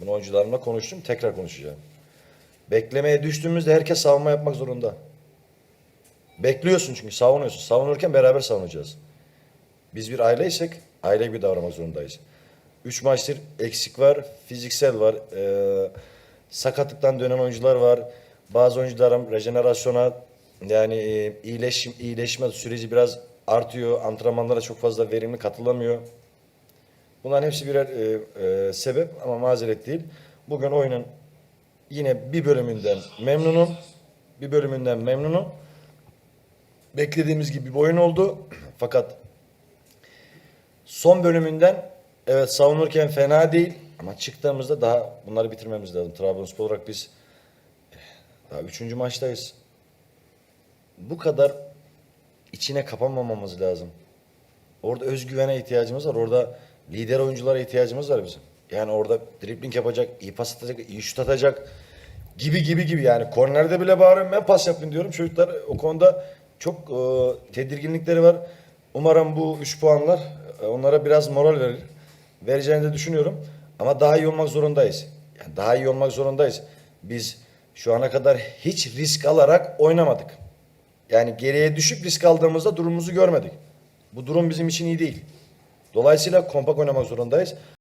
Bunu oyuncularımla konuştum. Tekrar konuşacağım. Beklemeye düştüğümüzde herkes savunma yapmak zorunda. Bekliyorsun çünkü savunuyorsun. Savunurken beraber savunacağız. Biz bir aileysek aile gibi davranmak zorundayız. Üç maçtır eksik var, fiziksel var, ee, sakatlıktan dönen oyuncular var. Bazı oyuncularım rejenerasyona yani iyileşim, iyileşme süreci biraz artıyor. Antrenmanlara çok fazla verimli katılamıyor. Bunların hepsi birer e, e, sebep ama mazeret değil. Bugün oyunun yine bir bölümünden memnunum. Bir bölümünden memnunum. Beklediğimiz gibi bir oyun oldu. Fakat son bölümünden evet savunurken fena değil ama çıktığımızda daha bunları bitirmemiz lazım. Trabzonspor olarak biz eh, daha üçüncü maçtayız. Bu kadar içine kapanmamamız lazım. Orada özgüvene ihtiyacımız var. Orada lider oyunculara ihtiyacımız var bizim. Yani orada dribling yapacak, iyi pas atacak, iyi şut atacak gibi gibi gibi yani kornerde bile bağırıyorum ben pas yapın diyorum. Çocuklar o konuda çok e, tedirginlikleri var. Umarım bu 3 puanlar e, onlara biraz moral verir. Vereceğini de düşünüyorum. Ama daha iyi olmak zorundayız. Yani daha iyi olmak zorundayız. Biz şu ana kadar hiç risk alarak oynamadık. Yani geriye düşüp risk aldığımızda durumumuzu görmedik. Bu durum bizim için iyi değil. Dolayısıyla kompak oynamak zorundayız.